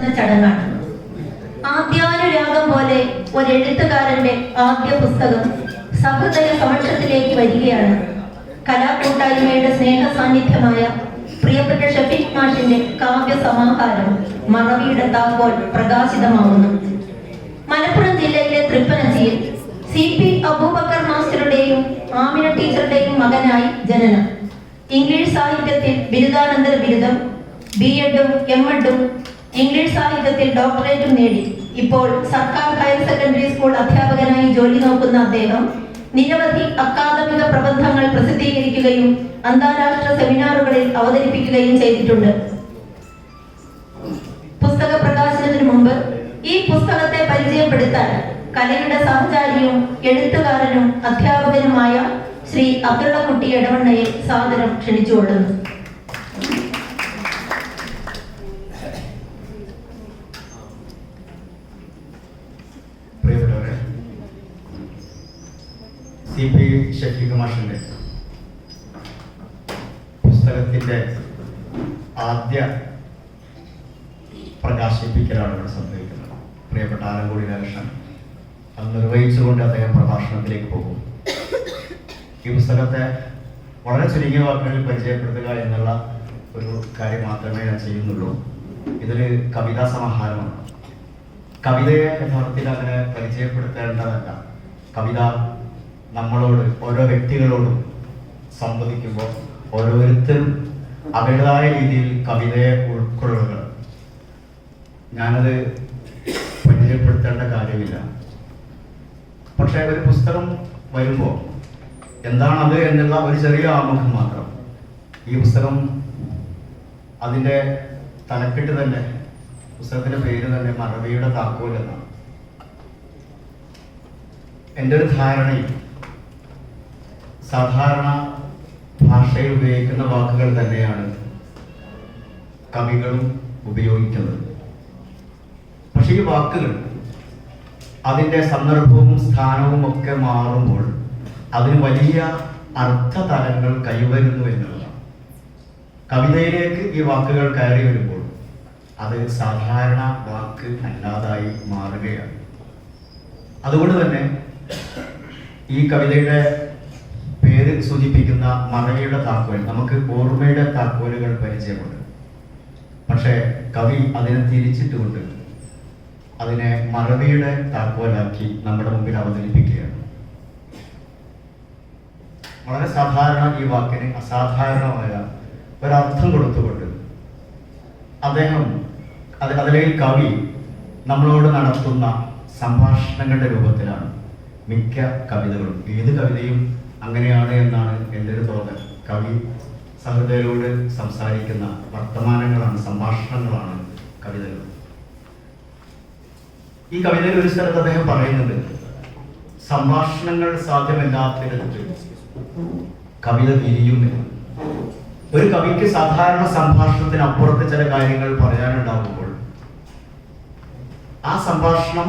ചടങ്ങാണ്. ആദ്യാനുരാഗം പോലെ ഒരു എഴുത്തുകാരന്റെ ആദ്യ പുസ്തകം സഹൃദയ സമക്ഷത്തിലേക്ക് വരികയാണ്. കലാകൂട്ടായ്മയുടെ സ്നേഹ സാന്നിധ്യമായ പ്രിയപ്പെട്ട ഷഫീഖ് മാഷിന്റെ കാവ്യ സമാഹാരം മറവിയുടെ താക്കോൽ പ്രകാശിതമാവുന്നു. മലപ്പുറം ജില്ലയിലെ തൃപ്പനജിയിൽ സി പി അബൂബക്കർ മാസ്റ്ററുടെയും ആമിന ടീച്ചറുടെയും മകനായി ജനനം. ഇംഗ്ലീഷ് സാഹിത്യത്തിൽ ബിരുദാനന്തര ബിരുദം ബി എഡും എം എഡും ഇംഗ്ലീഷ് സാഹിത്യത്തിൽ ഡോക്ടറേറ്റും നേടി. ഇപ്പോൾ സർക്കാർ ഹയർ സെക്കൻഡറി സ്കൂൾ അധ്യാപകനായി ജോലി നോക്കുന്ന അദ്ദേഹം നിരവധി അക്കാദമിക പ്രബന്ധങ്ങൾ പ്രസിദ്ധീകരിക്കുകയും അന്താരാഷ്ട്ര സെമിനാറുകളിൽ അവതരിപ്പിക്കുകയും ചെയ്തിട്ടുണ്ട്. പുസ്തക പ്രകാശനത്തിന് മുമ്പ് ഈ പുസ്തകത്തെ പരിചയപ്പെടുത്താൻ കലയുടെ സഹചാരിയും എഴുത്തുകാരനും അധ്യാപകനുമായ ശ്രീ അബ്ദുള്ളക്കുട്ടി എടവണ്ണയെ സാദരം ക്ഷണിച്ചുകൊള്ളുന്നു പ്രിയപ്പെട്ടവരെ സി പി ഷഫീഖ് പുസ്തകത്തിന്റെ ആദ്യ പ്രകാശിപ്പിക്കലാണ് ഇവിടെ സംഭവിക്കുന്നത്. പ്രിയപ്പെട്ട ആലങ്കോടി രാകൃഷ്ണൻ അത് നിർവഹിച്ചുകൊണ്ട് അദ്ദേഹം പ്രഭാഷണത്തിലേക്ക് പോകും ഈ പുസ്തകത്തെ വളരെ ചുരുങ്ങിയ വാക്കുകളിൽ പരിചയപ്പെടുത്തുക എന്നുള്ള ഒരു കാര്യം മാത്രമേ ഞാൻ ചെയ്യുന്നുള്ളൂ. ഇതൊരു കവിതാ സമാഹാരമാണ്. കവിതയെ യഥാർത്ഥത്തിൽ അങ്ങനെ പരിചയപ്പെടുത്തേണ്ടതല്ല. കവിത നമ്മളോട് ഓരോ വ്യക്തികളോടും സംവദിക്കുമ്പോൾ ഓരോരുത്തരും അവരുടേതായ രീതിയിൽ കവിതയെ ഉൾക്കൊള്ളുക. ഞാനത് പരിചയപ്പെടുത്തേണ്ട കാര്യമില്ല. പക്ഷേ ഒരു പുസ്തകം വരുമ്പോൾ എന്താണത് എന്നുള്ള ഒരു ചെറിയ ആമുഖം മാത്രം. ഈ പുസ്തകം അതിന്റെ തലക്കെട്ട് തന്നെ പുസ്തകത്തിന്റെ പേര് തന്നെ മറവിയുടെ താക്കോൽ എന്നാണ്. എന്റെ ഒരു ധാരണയിൽ സാധാരണ ഭാഷയിൽ ഉപയോഗിക്കുന്ന വാക്കുകൾ തന്നെയാണ് കവികളും ഉപയോഗിക്കുന്നത്. പക്ഷേ ഈ വാക്കുകൾ അതിന്റെ സന്ദർഭവും സ്ഥാനവും ഒക്കെ മാറുമ്പോൾ അതിന് വലിയ അർത്ഥതലങ്ങൾ കൈവരുന്നു എന്നുള്ളതാണ്. കവിതയിലേക്ക് ഈ വാക്കുകൾ കയറി വരുമ്പോൾ അത് സാധാരണ വാക്ക് അല്ലാതായി മാറുകയാണ്. അതുകൊണ്ട് തന്നെ ഈ കവിതയുടെ പേര് സൂചിപ്പിക്കുന്ന മറവിയുടെ താക്കോൽ നമുക്ക് ഓർമ്മയുടെ താക്കോലുകൾ പരിചയമുണ്ട്. പക്ഷേ കവി അതിനെ തിരിച്ചിട്ടുകൊണ്ട് അതിനെ മറവിയുടെ താക്കോലാക്കി നമ്മുടെ മുമ്പിൽ അവതരിപ്പിക്കുകയാണ്. വളരെ സാധാരണ ഈ വാക്കിന് അസാധാരണമായ ഒരർത്ഥം കൊടുത്തുകൊണ്ട് അദ്ദേഹം അത് അതിലേക്ക് കവി നമ്മളോട് നടത്തുന്ന സംഭാഷണങ്ങളുടെ രൂപത്തിലാണ് മിക്ക കവിതകളും. ഏത് കവിതയും അങ്ങനെയാണ് എന്നാണ് എന്റെ ഒരു തോന്നൽ. കവി സഹൃദയരോട് സംസാരിക്കുന്ന വർത്തമാനങ്ങളാണ് സംഭാഷണങ്ങളാണ് കവിതകൾ. ഈ കവിതയിൽ ഒരു സ്ഥലത്ത് അദ്ദേഹം പറയുന്നുണ്ട് സംഭാഷണങ്ങൾ സാധ്യമല്ലാത്തിടത്ത് കവിത വിരിയുമെന്ന് ഒരു കവിക്ക് സാധാരണ സംഭാഷണത്തിന് അപ്പുറത്ത് ചില കാര്യങ്ങൾ പറയാനുണ്ടാകുമ്പോൾ ആ സംഭാഷണം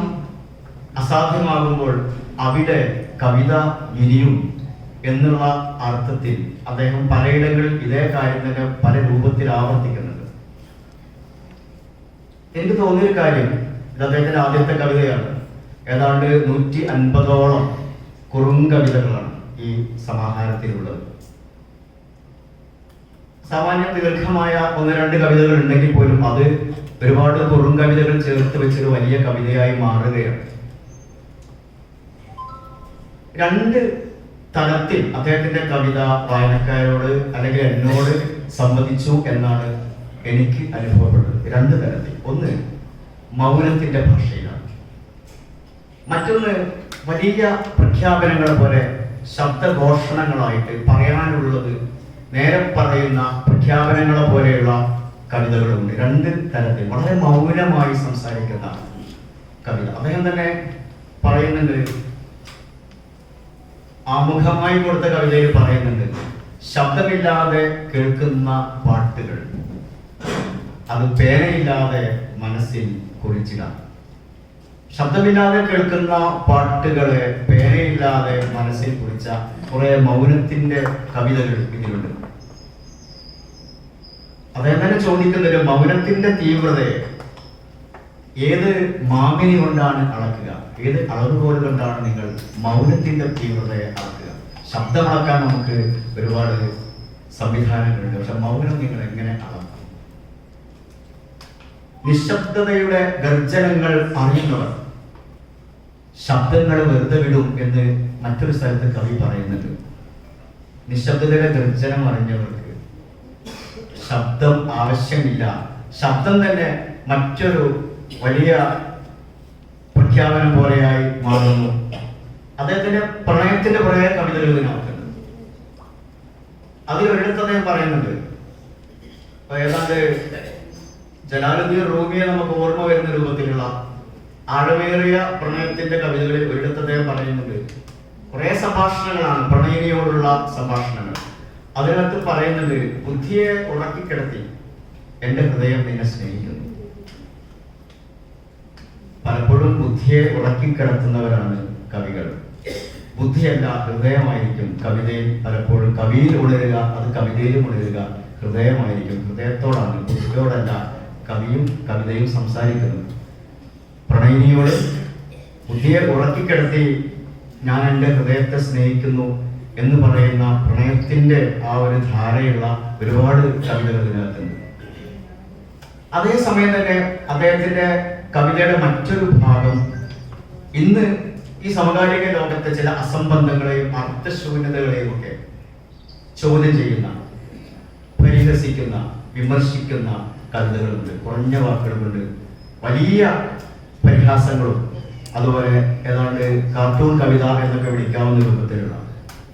അസാധ്യമാകുമ്പോൾ അവിടെ കവിത വിരിയും എന്നുള്ള അർത്ഥത്തിൽ അദ്ദേഹം പലയിടങ്ങളിൽ ഇതേ കാര്യം തന്നെ പല രൂപത്തിൽ ആവർത്തിക്കുന്നുണ്ട്. എനിക്ക് തോന്നിയൊരു കാര്യം ഇത് അദ്ദേഹത്തിന്റെ ആദ്യത്തെ കവിതയാണ്. ഏതാണ്ട് നൂറ്റി അൻപതോളം കുറുങ്കവിതകളാണ് ഈ സമാഹാരത്തിലുള്ളത്. സാമാന്യം ദീർഘമായ ഒന്ന് രണ്ട് കവിതകൾ ഉണ്ടെങ്കിൽ പോലും അത് ഒരുപാട് കുറുങ്കവിതകൾ ചേർത്ത് വെച്ചൊരു വലിയ കവിതയായി മാറുകയാണ്. രണ്ട് തലത്തിൽ അദ്ദേഹത്തിന്റെ കവിത വായനക്കാരോട് അല്ലെങ്കിൽ എന്നോട് സംബന്ധിച്ചു എന്നാണ് എനിക്ക് അനുഭവപ്പെടുന്നത്. രണ്ട് തരത്തിൽ. ഒന്ന് മൗനത്തിന്റെ ഭാഷയിലാണ്. മറ്റൊന്ന് വലിയ പ്രഖ്യാപനങ്ങളെ പോലെ ശബ്ദഘോഷണങ്ങളായിട്ട് പറയാനുള്ളത് നേരെ പറയുന്ന പ്രഖ്യാപനങ്ങളെ പോലെയുള്ള കവിതകളുണ്ട്. രണ്ട് തരത്തിൽ. വളരെ മൗനമായി സംസാരിക്കുന്ന കവിത. അദ്ദേഹം തന്നെ പറയുന്നുണ്ട് ആമുഖമായി കൊടുത്ത കവിതയിൽ പറയുന്നുണ്ട് ശബ്ദമില്ലാതെ കേൾക്കുന്ന പാട്ടുകൾ. അത് പേനയില്ലാതെ മനസ്സിൽ കുറിച്ചിടാം. ശബ്ദമില്ലാതെ കേൾക്കുന്ന പാട്ടുകളെ പേനയില്ലാതെ മനസ്സിൽ കുറിച്ച കുറെ മൗനത്തിന്റെ കവിതകൾ ഇതിലുണ്ട്. അദ്ദേഹം തന്നെ ചോദിക്കുന്നത് മൗനത്തിന്റെ തീവ്രതയെ ഏത് മാമിനി കൊണ്ടാണ് അളക്കുക? ഏത് അളവുകോൽ കൊണ്ടാണ് നിങ്ങൾ മൗനത്തിന്റെ തീവ്രതയെ അളക്കുക? ശബ്ദം അളക്കാൻ നമുക്ക് ഒരുപാട് സംവിധാനങ്ങളുണ്ട്. പക്ഷെ മൗനം നിങ്ങൾ എങ്ങനെ അളക്കും? നിശബ്ദതയുടെ ഗർജനങ്ങൾ അറിയുന്നവർ ശബ്ദങ്ങൾ വെറുതെ വിടും എന്ന് മറ്റൊരു സ്ഥലത്ത് കവി പറയുന്നുണ്ട്. നിശബ്ദതയുടെ ഗർജനം അറിഞ്ഞവർക്ക് ശബ്ദം ആവശ്യമില്ല. ശബ്ദം തന്നെ മറ്റൊരു വലിയ പ്രഖ്യാപനം പോലെയായി മാറുന്നു. അദ്ദേഹത്തിന്റെ പ്രണയത്തിന്റെ കുറേ കവിതകൾ ഇതിനകത്തുണ്ട് അതിൽ ഒരിടത്ത് അദ്ദേഹം പറയുന്നുണ്ട് ഏതാണ്ട് ജലാലുദ്ദീൻ റൂമിയെ നമുക്ക് ഓർമ്മ വരുന്ന രൂപത്തിലുള്ള ആഴമേറിയ പ്രണയത്തിന്റെ കവിതകളിൽ ഒരിടത്ത് അദ്ദേഹം പറയുന്നുണ്ട് കുറെ സംഭാഷണങ്ങളാണ് പ്രണയിനിയോടുള്ള സംഭാഷണങ്ങൾ. അതിനകത്ത് പറയുന്നുണ്ട് ബുദ്ധിയെ ഉറക്കിക്കിടത്തി എന്റെ ഹൃദയം നിന്നെ സ്നേഹിക്കുന്നു പലപ്പോഴും ബുദ്ധിയെ ഉറക്കിക്കിടത്തുന്നവരാണ് കവികൾ. ബുദ്ധിയല്ല ഹൃദയമായിരിക്കും. കവിതയിൽ പലപ്പോഴും കവിയിൽ ഉണരുക അത് കവിതയിലും ഉണരുക ഹൃദയമായിരിക്കും. ഹൃദയത്തോടാണ് ബുദ്ധിയോടല്ല കവിയും കവിതയും സംസാരിക്കുന്നത്. പ്രണയിനിയോട് ബുദ്ധിയെ ഉറക്കിക്കിടത്തി ഞാൻ എന്റെ ഹൃദയത്തെ സ്നേഹിക്കുന്നു എന്ന് പറയുന്ന പ്രണയത്തിന്റെ ആ ഒരു ധാരയുള്ള ഒരുപാട് കവിതകൾ ഇതിനകത്തുണ്ട്. അതേസമയം തന്നെ അദ്ദേഹത്തിന്റെ കവിതയുടെ മറ്റൊരു ഭാഗം ഇന്ന് ഈ സമകാലിക ലോകത്തെ ചില അസംബന്ധങ്ങളെയും അർത്ഥശൂന്യതകളെയും ഒക്കെ ചോദ്യം ചെയ്യുന്ന പരിഹസിക്കുന്ന വിമർശിക്കുന്ന കവിതകളുണ്ട്. കുറഞ്ഞ വാക്കുകളുണ്ട്. വലിയ പരിഹാസങ്ങളും. അതുപോലെ ഏതാണ്ട് കാർട്ടൂൺ കവിത എന്നൊക്കെ വിളിക്കാവുന്ന രൂപത്തിലുള്ള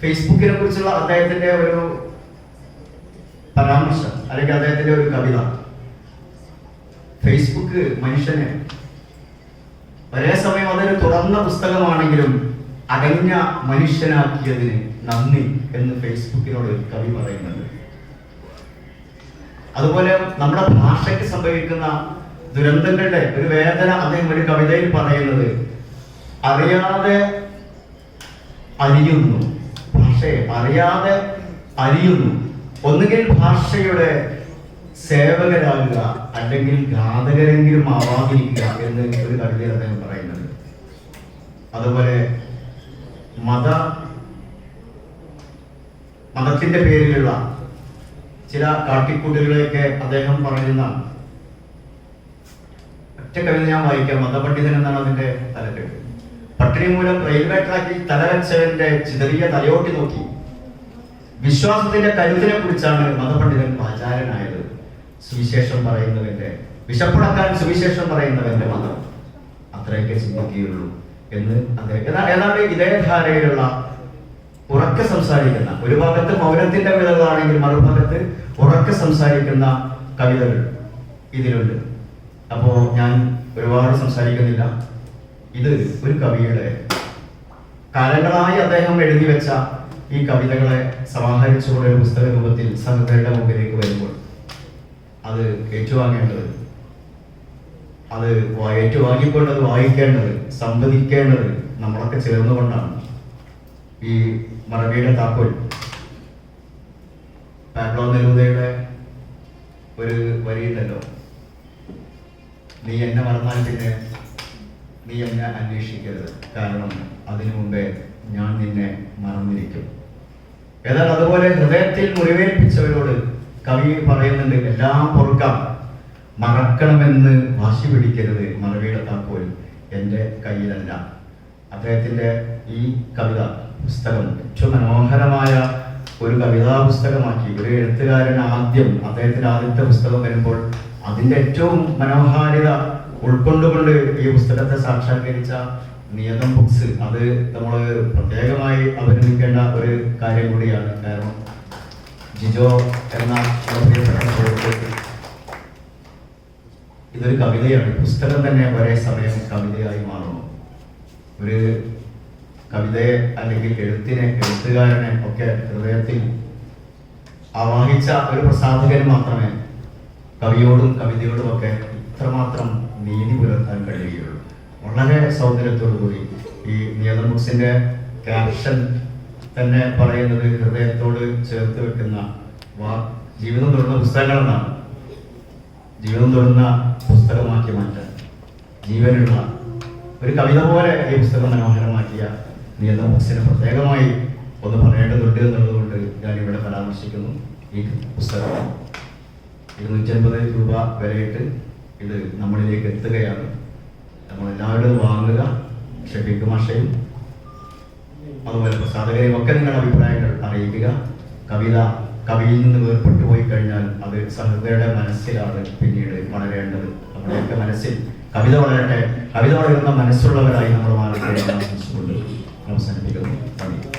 ഫേസ്ബുക്കിനെ കുറിച്ചുള്ള അദ്ദേഹത്തിന്റെ ഒരു പരാമർശം അല്ലെങ്കിൽ അദ്ദേഹത്തിന്റെ ഒരു കവിത. ഫേസ്ബുക്ക് മനുഷ്യനെ. ഒരേ സമയം അതൊരു തുറന്ന പുസ്തകമാണെങ്കിലും അടഞ്ഞ മനുഷ്യനാക്കിയതിന് നന്ദി എന്ന് ഫേസ്ബുക്കിനോട് കവി പറയുന്നുണ്ട്. അതുപോലെ നമ്മുടെ ഭാഷയ്ക്ക് സംഭവിക്കുന്ന ദുരന്തങ്ങളുടെ ഒരു വേദന അദ്ദേഹം ഒരു കവിതയിൽ പറയുന്നത് അറിയാതെ അരിയുന്നു. ഭാഷയെ അറിയാതെ അരിയുന്നു. ഒന്നുകിൽ ഭാഷയുടെ സേവകരാകുക അല്ലെങ്കിൽ ഘാതകരെങ്കിലും ആവാതിരിക്കുക എന്ന് ഒരു കവിതയിൽ അദ്ദേഹം പറയുന്നത്. അതുപോലെ മത മതത്തിന്റെ പേരിലുള്ള ചില കാട്ടിക്കൂട്ടുകളെയൊക്കെ അദ്ദേഹം പറയുന്ന ഒറ്റ കവിത ഞാൻ വായിക്കാം. മതപണ്ഡിതൻ എന്നാണ് അതിന്റെ തലക്കെട്ട്. പട്ടിണി മൂലം റെയിൽവേ ട്രാക്കിൽ തലവെച്ചവന്റെ ചിതറിയ തലയോട്ടി നോക്കി. വിശ്വാസത്തിന്റെ കരുത്തിനെ കുറിച്ചാണ് മതപണ്ഡിതൻ ആചാരനായത്. സുവിശേഷം പറയുന്നവന്റെ വിശപ്പുണക്കാൻ സുവിശേഷം പറയുന്നവന്റെ മതം അത്രയൊക്കെ ചിന്തിക്കുകയുള്ളൂ എന്ന് അദ്ദേഹം ഏതാ- ഏതാണ്ട് ഇതേ ധാരയിലുള്ള ഉറക്കെ സംസാരിക്കുന്ന ഒരു ഭാഗത്ത് മൗനത്തിന്റെ വിളകളാണെങ്കിൽ മറുഭാഗത്ത് ഉറക്കെ സംസാരിക്കുന്ന കവിതകൾ ഇതിലുണ്ട്. അപ്പോ ഞാൻ ഒരുപാട് സംസാരിക്കുന്നില്ല. ഇത് ഒരു കവിയുടെ കാലങ്ങളായി അദ്ദേഹം എഴുതി വെച്ച ഈ കവിതകളെ സമാഹരിച്ചുകൊണ്ട് ഒരു പുസ്തക രൂപത്തിൽ സഹൃദയുടെ മുമ്പിലേക്ക് വരുമ്പോൾ അത് ഏറ്റുവാങ്ങേണ്ടത്. അത് ഏറ്റുവാങ്ങിക്കൊണ്ട് അത് വായിക്കേണ്ടത് സംവദിക്കേണ്ടത് നമ്മളൊക്കെ ചേർന്നുകൊണ്ടാണ്. ഈ മറവിയുടെ താക്കോൽ. പാബ്ലോ നെരൂദയുടെ ഒരു വരിയുണ്ടല്ലോ നീ എന്നെ മറന്നാൽ പിന്നെ നീ എന്നെ അന്വേഷിക്കരുത്. കാരണം അതിനു മുമ്പേ ഞാൻ നിന്നെ മറന്നിരിക്കും. ഏതാണ്ട് അതുപോലെ ഹൃദയത്തിൽ മുറിവേൽപ്പിച്ചവരോട് കവി പറയുന്നുണ്ട് എല്ലാം പൊറുക്കാം. മറക്കണമെന്ന് വാശി പിടിക്കരുത്. മറവിയുടെ താക്കോൽ എന്റെ കയ്യിലല്ല. അദ്ദേഹത്തിന്റെ ഈ കവിത പുസ്തകം ഏറ്റവും മനോഹരമായ ഒരു കവിതാ പുസ്തകമാക്കി. ഒരു എഴുത്തുകാരൻ ആദ്യം അദ്ദേഹത്തിന്റെ ആദ്യത്തെ പുസ്തകം വരുമ്പോൾ അതിന്റെ ഏറ്റവും മനോഹാരിത ഉൾക്കൊണ്ടുകൊണ്ട് ഈ പുസ്തകത്തെ സാക്ഷാത്കരിച്ച നിയതം ബുക്സ്. അത് നമ്മൾ പ്രത്യേകമായി അഭിനന്ദിക്കേണ്ട ഒരു കാര്യം കൂടിയാണ്. കാരണം ജിജോ എന്ന ഇതൊരു കവിതയാണ്. പുസ്തകം തന്നെ ഒരേ സമയം കവിതയായി മാറുന്നു. ഒരു കവിതയെ അല്ലെങ്കിൽ എഴുത്തിനെ എഴുത്തുകാരനെ ഒക്കെ ഹൃദയത്തിൽ ആവാഹിച്ച ഒരു പ്രസാധകന് മാത്രമേ കവിയോടും കവിതയോടും ഒക്കെ ഇത്രമാത്രം നീതി പുലർത്താൻ കഴിയുകയുള്ളൂ. വളരെ സൗന്ദര്യത്തോടു കൂടി ഈ നിയന്ത്രണ ബുക്സിന്റെ ക്യാപ്ഷൻ തന്നെ പറയുന്നത് ഹൃദയത്തോട് ചേർത്ത് വെക്കുന്ന ജീവിതം തുടർന്ന പുസ്തകങ്ങളെന്നാണ്. ജീവിതം തുടർന്ന പുസ്തകമാക്കി മാറ്റാൻ. ജീവനുള്ള ഒരു കവിത പോലെ ഈ പുസ്തകം മനോഹരമാക്കിയ ബുക്സിനെ പ്രത്യേകമായി ഒന്ന് പറയേണ്ടതുണ്ട് എന്നുള്ളതുകൊണ്ട് ഞാൻ ഇവിടെ പരാമർശിക്കുന്നു. ഈ പുസ്തകം ഇരുന്നൂറ്റി അൻപത് രൂപ വരെയിട്ട് ഇത് നമ്മളിലേക്ക് എത്തുകയാണ്. നമ്മളെല്ലാവരും വാങ്ങുക ഷെഫീഖ് മാഷയും അതുപോലെ പ്രസാധകരെയും ഒക്കെ നിങ്ങളുടെ അഭിപ്രായങ്ങൾ അറിയിക്കുക. കവിത കവിയിൽ നിന്ന് വേർപെട്ടു പോയി കഴിഞ്ഞാൽ അത് സഹൃദയുടെ മനസ്സിലാണ് പിന്നീട് വളരേണ്ടത്. നമ്മുടെയൊക്കെ മനസ്സിൽ കവിത വളരട്ടെ. കവിത വളരുന്ന മനസ്സുള്ളവരായി നമ്മൾ മാറി അവസാനിപ്പിക്കുന്നു.